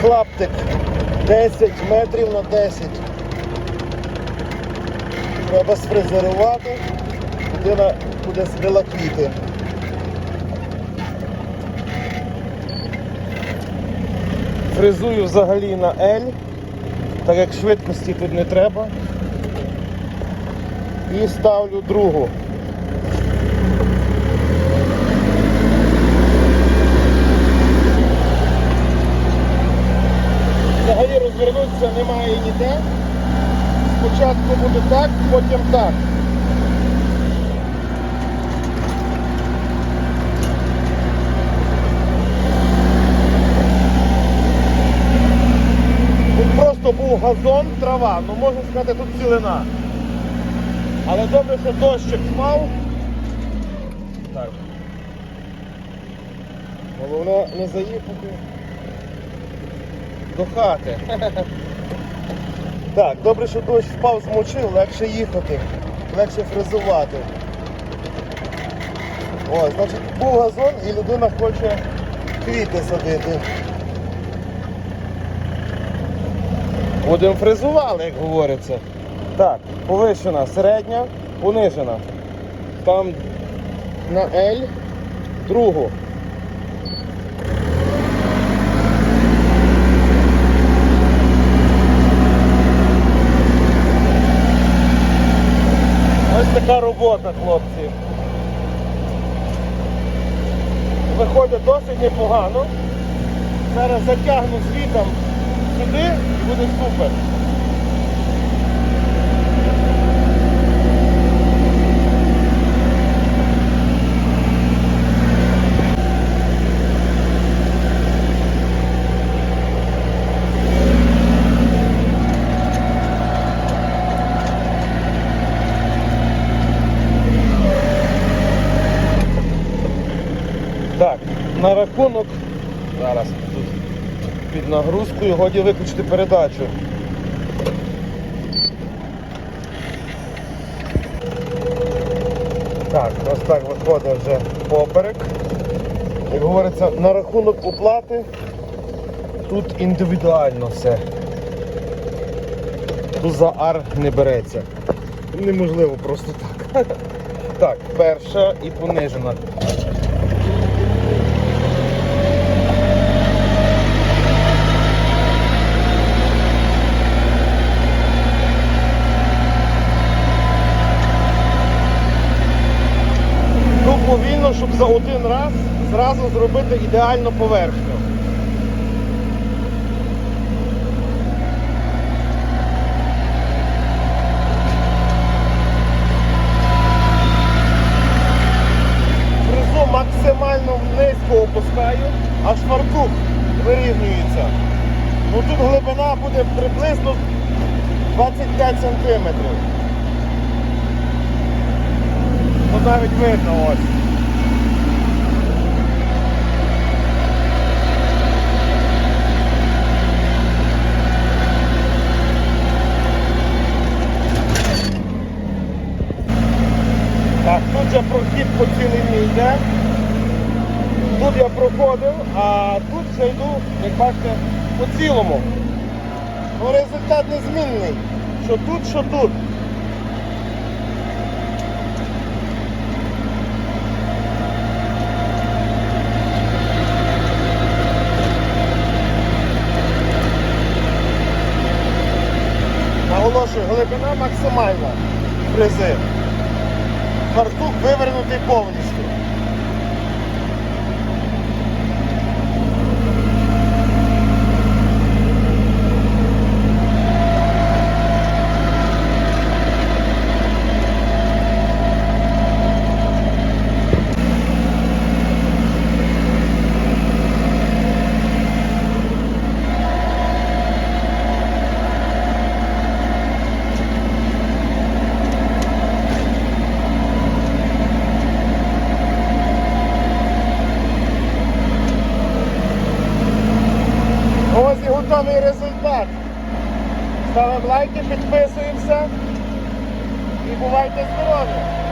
клаптик 10 метрів на 10. Треба сфрезерувати, людина буде збила квіти. Фрезую взагалі на L, так як швидкості тут не треба. І ставлю другу. Спочатку буде так, потім так. Тут просто був газон, трава, ну можна сказати, тут цілина. Але добре, що дощик впав. Так. Головне не заїхати до хати. Так, добре, що дощ впав, змочив, легше їхати, легше фрезувати. О, значить, був газон і людина хоче квіти садити. Будемо фрезували, як говориться. Так, повищена, середня, понижена. Там на L другу. Ось така робота, хлопці. Виходить досить непогано. Зараз затягну звітом сюди і буде супер. Так, на рахунок. Зараз тут під нагрузкою годі виключити передачу. Так, ось так виходить вже поперек. Як говориться, на рахунок оплати тут індивідуально все. Тут за ар не береться. Неможливо просто так. Так, перша і понижена. Ну, повільно, щоб за один раз зразу зробити ідеальну поверхню. Фрезу максимально низько опускаю, аж фартух вирівнюється. Ну тут глибина буде приблизно 25 сантиметрів. Ну навіть видно ось. Так, тут же прохід по цілині йде. Тут я проходив, а тут вже як бачите, по цілому. Ну результат незмінний. Що тут, що тут. Наголошую, глибина максимальна фрези. Фартух вивернутий повністю. Ось результат. Ставимо лайки, підписуємося і бувайте здорові!